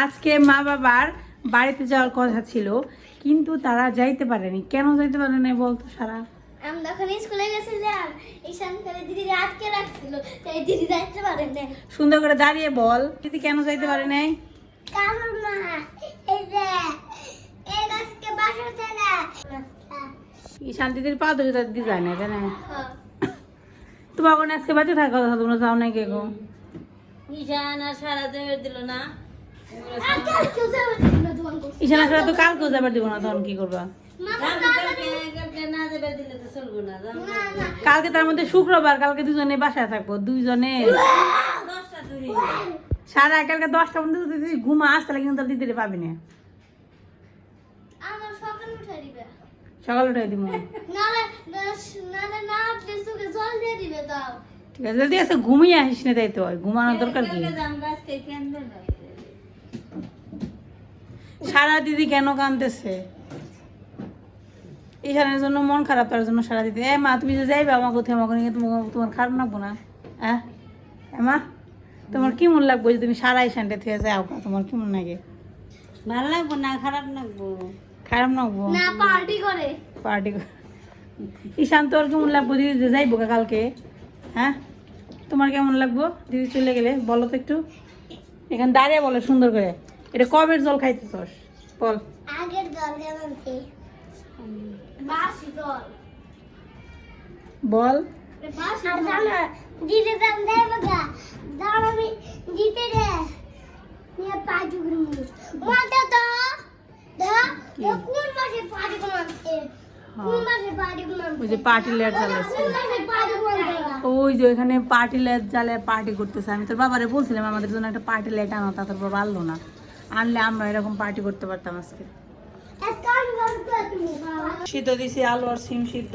আজকে মা বাবার বাড়িতে যাওয়ার কথা ছিল কিন্তু তারা যাইতে পারেনি। কেন যাইতে পারে না বলতো সারা? আমি স্কুলে গেছিলাম। ঈশান করে দিদি আটকে রাখছিল তাই দিদি যাইতে পারে না সুন্দর করে দাঁড়িয়ে বল দিদি কেন যাইতে পারে নাই? কারণ না এই যে এই গাছকে বাসাতে না ঈশান দিদির পা ধরে তার দিদি যায় না কেন তোমার আজকে বাচ্চা থাকার কথা তোমরা যাও নাই কে গো ঈশান আর সারা দেবের দিল না। আর কাল কেউ যাবে না তোমার কাছে। ঈশান আসলে তো কালকেও যাবার দিব না তখন কি করবা? কালকে তার মধ্যে শুক্রবার কালকে দুজনে বাসায় থাকব দুইজনে। সারা কালকে দশটা পর্যন্ত যদি ঘুমা আস তাহলে কিন্তু দিদিরে পাবি না। সকালে উঠে দিবে। ঠিক আছে ঘুমিয়ে আসিস না তাই তো ঘুমানোর দরকার কি কালকে দাম গাছকে কেন দেবে সারা দিদি কেন কানতেছে ঈশানের জন্য মন খারাপ তার জন্য সারা দিদি এ মা তুমি যে যাইবে আমার কোথায়? আমাকে নিয়ে তোমার তোমার খারাপ লাগবো না। হ্যাঁ এ মা তোমার কি মন লাগবে যে তুমি সারা ঈশানটা থেকে যাও তোমার কি মন লাগে? ভালো লাগবো না খারাপ লাগবো। খারাপ লাগবো? না পার্টি করে। পার্টি করে। ঈশান তোর কেমন লাগবো? দিদি যে যাইবো কা কালকে। হ্যাঁ? তোমার কেমন লাগবো? দিদি চলে গেলে বলো তো একটু। এখানে দাঁড়িয়ে বলো সুন্দর করে। এটা কবের জল খাইতেছস? বল। আগের জল কেমন বাসি জল। বল। দাম দেয় বাগা। দাম আমি জিতে রে। নিয়ে তো। দা কোন মাসে ওই যে পার্টি লেট জ্বালাচ্ছে ওই যে ওইখানে পার্টি লেট জ্বালে পার্টি করতেছে। আমি তোর বাবারে বলছিলাম আমাদের জন্য একটা পার্টি লেট আনো তা তোর বাবা আনলো না। আনলে আমরা এরকম পার্টি করতে পারতাম আজকে। সিদ্ধ দিছি আলু আর সিম সিদ্ধ।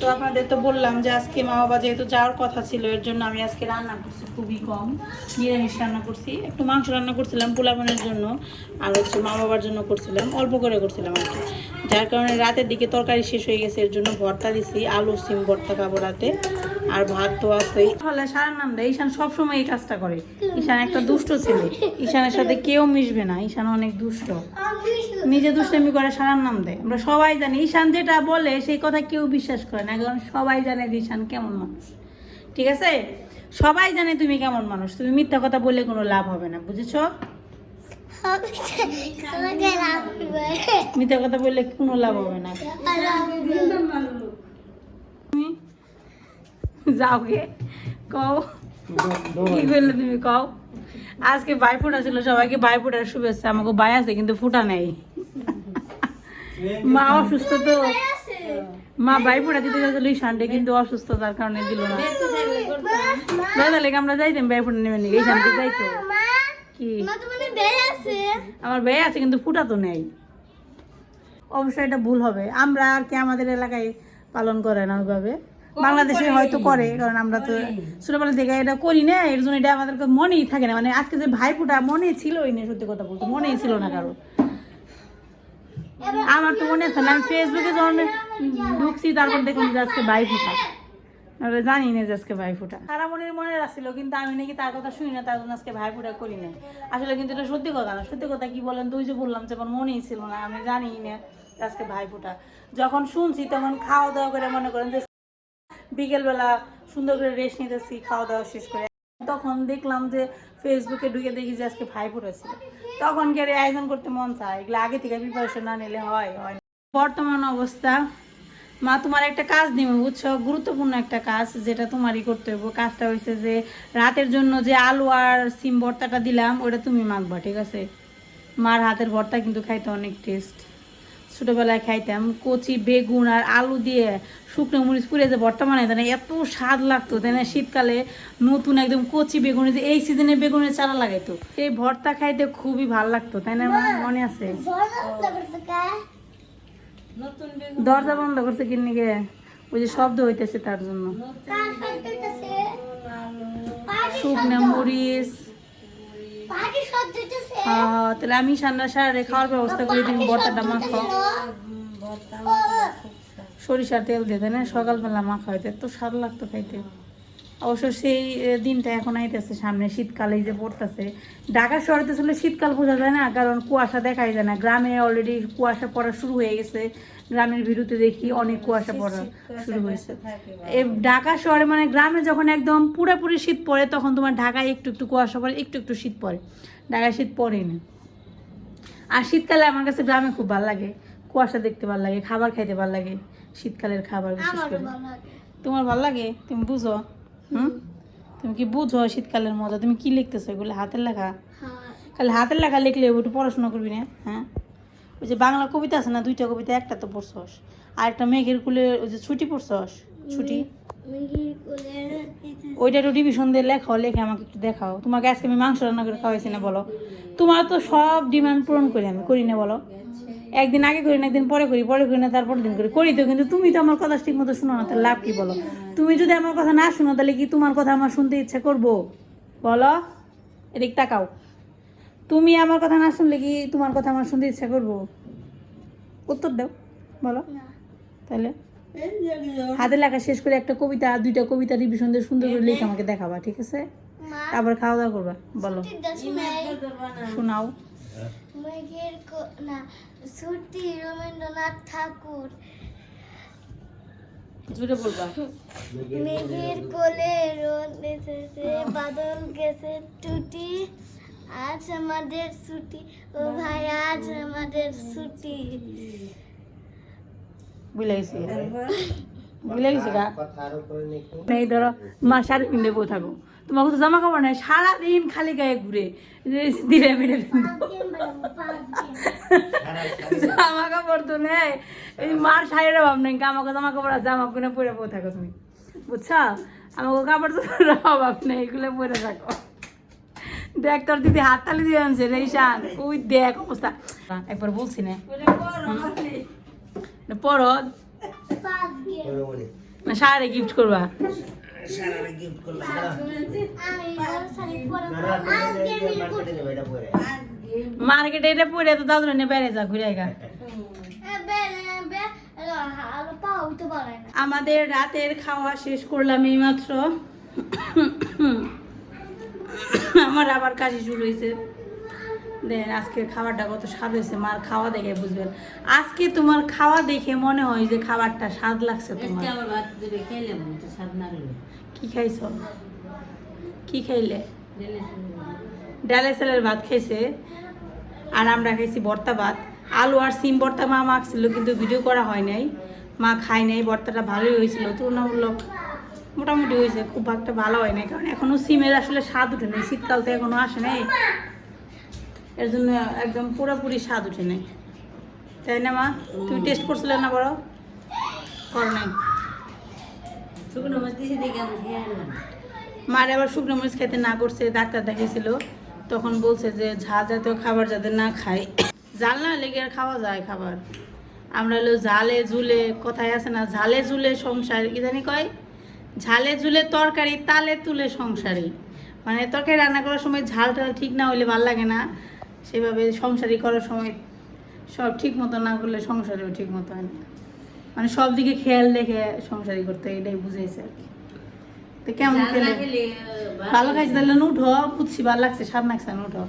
তো আপনাদের তো বললাম যে আজকে মা বাবা যেহেতু যাওয়ার কথা ছিল, এর জন্য আমি আজকে রান্না করছি খুবই কম। নিরামিষ রান্না করছি, একটু মাংস রান্না করছিলাম পোলাপানের জন্য, আর হচ্ছে মা বাবার জন্য করছিলাম, অল্প করে করছিলাম আর কি। যার কারণে রাতের দিকে তরকারি শেষ হয়ে গেছে, এর জন্য ভর্তা দিছি, আলু, সিম, ভর্তা খাব রাতে, আর ভাত তো আছেই ফলে সারার নাম দেয়, ঈশান সবসময় এই কাজটা করে। ঈশান একটা দুষ্ট ছেলে, ঈশানের সাথে কেউ মিশবে না, ঈশান অনেক দুষ্ট। নিজে দুষ্টামি করে সারার নাম দেয়। আমরা সবাই জানি, ঈশান যেটা বলে, সেই কথা কেউ বিশ্বাস করে না। কারণ সবাই জানে যে ঈশান কেমন মানুষ। ঠিক আছে? সবাই জানে তুমি কেমন মানুষ, তুমি মিথ্যা কথা বলে কোনো লাভ হবে না, বুঝেছ? মিথ্যা কথা বললে কোনো লাভ হবে না। তুমি যাও গে কও। কি করলে তুমি কও? আজকে ফোটা ছিল সবাইকে ভাই ফোটার শুভেচ্ছা। আমাকে ভাই আছে কিন্তু ফুটা নেই। মা অসুস্থ তো। মা ফোটা দিতে গেছিল ঈশানটে কিন্তু অসুস্থতার কারণে দিল না। লেগে আমরা যাইতাম ভাই ফোটা নেবেন নাকি ঈশানকে যাইতো। কি? মানে আমার ভাই আছে কিন্তু ফুটা তো নেই। অবশ্যই এটা ভুল হবে। আমরা আর কি আমাদের এলাকায় পালন করে না ওইভাবে। বাংলাদেশে হয়তো করে কারণ আমরা তো ছোটবেলা থেকে এটা করি না এর জন্য এটা আমাদের মনেই থাকে না। মানে আজকে যে ভাইফোঁটা মনে ছিলই না সত্যি কথা বলতে মনেই ছিল না কারও। আমার তো মনে আছে না আমি ফেসবুকে যখন ঢুকছি তারপর দেখুন যে আজকে ভাই ভাইফোঁটা। জানি না যে আজকে ভাইফোঁটা। সারা মনের মনে রাখছিল কিন্তু আমি নাকি তার কথা শুনি না, তার জন্য আজকে ভাইফোঁটা করি না আসলে কিন্তু এটা সত্যি কথা না। সত্যি কথা কি বলেন? তো ওই যে বললাম যে আমার মনেই ছিল না, আমি জানি না আজকে ভাইফোঁটা। যখন শুনছি তখন খাওয়া দাওয়া করে মনে করেন যে বিকেলবেলা সুন্দর করে রেস্ট নিতেছি, খাওয়া দাওয়া শেষ করে। তখন দেখলাম যে ফেসবুকে ঢুকে দেখি যে আজকে ভাই ছিল। তখন কে আয়োজন করতে মন চায়? এগুলো আগে থেকে প্রিপারেশন না নিলে হয় হয় বর্তমান অবস্থা মা, তোমার একটা কাজ নিবে বুঝছ? গুরুত্বপূর্ণ একটা কাজ যেটা তোমারই করতে হবে। কাজটা হয়েছে যে, রাতের জন্য যে আলু আর সিম ভর্তাটা দিলাম ওটা তুমি মাখবা, ঠিক আছে? মার হাতের ভর্তা কিন্তু খাইতে অনেক টেস্ট ছোটবেলায় খাইতাম, কচি, বেগুন আর আলু দিয়ে শুকনো মরিচ পুড়ে যে ভর্তা তাই না, এত স্বাদ লাগতো, তাই না? শীতকালে নতুন একদম কচি বেগুনে যে এই সিজনে বেগুনের চারা লাগাইতো। এই ভর্তা খাইতে খুবই ভালো লাগতো, তাই না মনে আছে? দরজা বন্ধ করছে কিনে গে ওই যে শব্দ হইতেছে তার জন্য। শুকনো মরিচ। আহ, তাহলে আমি সান্না সারে খাওয়ার ব্যবস্থা করে দিন বর্তাটা মাখো সরিষার তেল দিয়ে দেয় না সকালবেলা মাখা হইতে। এত স্বাদ লাগতো খাইতে। অবশ্য সেই দিনটা এখন আইতেছে সামনে শীতকালে যে পড়তেছে। ঢাকা শহরে তো আসলে শীতকাল বোঝা যায় না কারণ কুয়াশা দেখাই যায় না। গ্রামে অলরেডি কুয়াশা পড়া শুরু হয়ে গেছে। গ্রামের ভিডিওতে দেখি অনেক কুয়াশা পড়া শুরু হয়েছে। এ ঢাকা শহরে মানে গ্রামে যখন একদম পুরোপুরি শীত পড়ে তখন তোমার ঢাকায় একটু একটু কুয়াশা পড়ে একটু একটু শীত পড়ে। ঢাকায় শীত পড়েই না। আর শীতকালে আমার কাছে গ্রামে খুব ভালো লাগে। কুয়াশা দেখতে ভালো লাগে খাবার খাইতে ভালো লাগে শীতকালের খাবার বিশেষ করে। তোমার ভালো লাগে? তুমি বুঝো? হুম? তুমি কি বুঝো শীতকালের মজা? তুমি কি লিখতেছো এগুলো? হাতের লেখা? হ্যাঁ। খালি হাতের লেখা লিখলে একটু পড়াশোনা করবি না? হ্যাঁ? ওই যে বাংলা কবিতা আছে না দুইটা কবিতা একটা তো পড়ছস। আর একটা মেঘের কুলে ওই যে ছুটি পড়ছস? ছুটি? ওইটা একটু ডিভিশন দিয়ে লেখাও লেখে আমাকে একটু দেখাও। তোমাকে আজকে আমি মাংস রান্না করে খাওয়াইছি না বলো? তোমার তো সব ডিমান্ড পূরণ করি আমি করি না বলো? একদিন আগে করি না একদিন পরে করি পরে করি না তারপর দিন করি। করি তো কিন্তু তুমি তো আমার কথা ঠিক মতো শোনো না তাহলে লাভ কি বলো? তুমি যদি আমার কথা না শোনো তাহলে কি তোমার কথা আমার শুনতে ইচ্ছা করব? বলো এদিক তাকাও। তুমি আমার কথা না শুনলে কি তোমার কথা আমার শুনতে ইচ্ছা করব? উত্তর দাও বলো। তাহলে? হাতে লেখা শেষ করে একটা কবিতা দুইটা কবিতা রিভিশন দিয়ে সুন্দর করে লিখে আমাকে দেখাবা ঠিক আছে? তারপর খাওয়া দাওয়া করবা বলো। শোনাও। না রবীন্দ্রনাথ ঠাকুর। জুড়ে বলবা? মেঘের কোলে রোদ এসেছে বাদল গেছে টুটি। আজ আমাদের ছুটি। ও ভাই আজ আমাদের ছুটি। বুঝলে গেছি? বুঝলে গেছি গা? এই ধরো মা শাড়ি কিনতে বউ থাকো। তোমাকে তো জামা কাপড় নাই সারাদিন খালি গায়ে ঘুরে দিলে মিলে জামা কাপড় তো নেই এই মার শাড়ির অভাব নেই আমাকে জামা কাপড় আর জামা কিনে পরে বউ থাকো তুমি। বুঝছ? আমাকে কাপড় চোপড়ের অভাব নেই এগুলো পরে থাকো। দেখ তোর দিদি হাত তালি দিয়ে আনছে রে ঈশান ওই দেখ অবস্থা। একবার বলছি না। পরো না শাড়ি গিফট করবা। শাড়ি মার্কেটে এটা পরে তো দাদু নিয়ে বেড়ে যা ঘুরে গা। আলো পাও তো পারে না। আমাদের রাতের খাওয়া শেষ করলাম এই মাত্র আমার আবার কাশি শুরু হয়েছে দেন আজকের খাবারটা কত স্বাদ হয়েছে মার খাওয়া দেখে বুঝবেন। আজকে তোমার খাওয়া দেখে মনে হয় যে খাবারটা স্বাদ লাগছে আজকে তোমার। ভাত দেবে খেলাম তো স্বাদ না লাগল। কি খাইছো? কি খাইলে? ডেলে চালের ভাত খাইছে। আর আমরা খাইছি ভর্তা ভাত। আলু আর সিম ভর্তা মা মাখছিল কিন্তু ভিডিও করা হয় নাই। মা খায় নাই ভর্তাটা ভালোই হয়েছিল তুলনামূলক মোটামুটি হয়েছে খুব একটা ভালো হয় নাই কারণ এখনও সিমের আসলে স্বাদ উঠে নেই শীতকাল তো এখনও আসে নাই। এর জন্য একদম পুরোপুরি স্বাদ উঠে নেই। তাই না মা? তুমি টেস্ট করছিলে না বড়? করো নাই। শুকনো মাছ দিয়েছি দেখে আমি খেয়ে মার আবার শুকনো মরিচ খেতে না করছে ডাক্তার দেখিয়েছিল তখন বলছে যে ঝাল জাতীয় খাবার যাতে না খায়। জাল না লেগে আর খাওয়া যায় খাবার? আমরা হলো ঝালে ঝুলে কথায় আছে না ঝালে ঝুলে সংসার কি জানি কয়? ঝালে ঝুলে তরকারি তালে তুলে সংসারে। মানে তরকারি রান্না করার সময় ঝাল টাল ঠিক না হইলে ভালো লাগে না। সেভাবে সংসারই করার সময় সব ঠিক মতো না করলে সংসারেও ঠিক মতো হয় না। মানে সব দিকে খেয়াল রেখে সংসারই করতে এটাই বুঝেছে আর কি। তো কেমন খেলে? ভালো খাইছে তাহলে উঠো বুঝছি ভালো লাগছে স্বাদ লাগছে না উঠো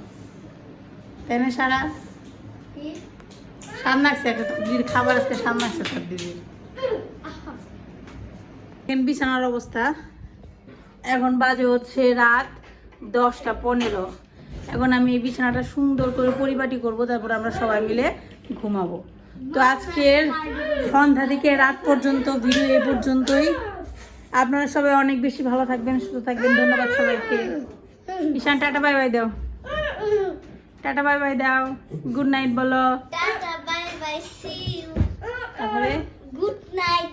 তাই না সারা? স্বাদ লাগছে একটা দিদির খাবার আজকে স্বাদ লাগছে তোর দিদির বিছানার অবস্থা। এখন বাজে হচ্ছে রাত দশটা পনেরো। এখন আমি এই বিছানাটা সুন্দর করে পরিপাটি করব তারপর আমরা সবাই মিলে ঘুমাবো। তো আজকের সন্ধ্যা থেকে রাত পর্যন্ত ভিডিও এ পর্যন্তই। আপনারা সবাই অনেক বেশি ভালো থাকবেন সুস্থ থাকবেন। ধন্যবাদ সবাইকে। ঈশান টাটা বাই বাই দাও। টাটা বাই বাই দাও। গুড নাইট বলো। Tata bye bye see you তারপরে? Good night.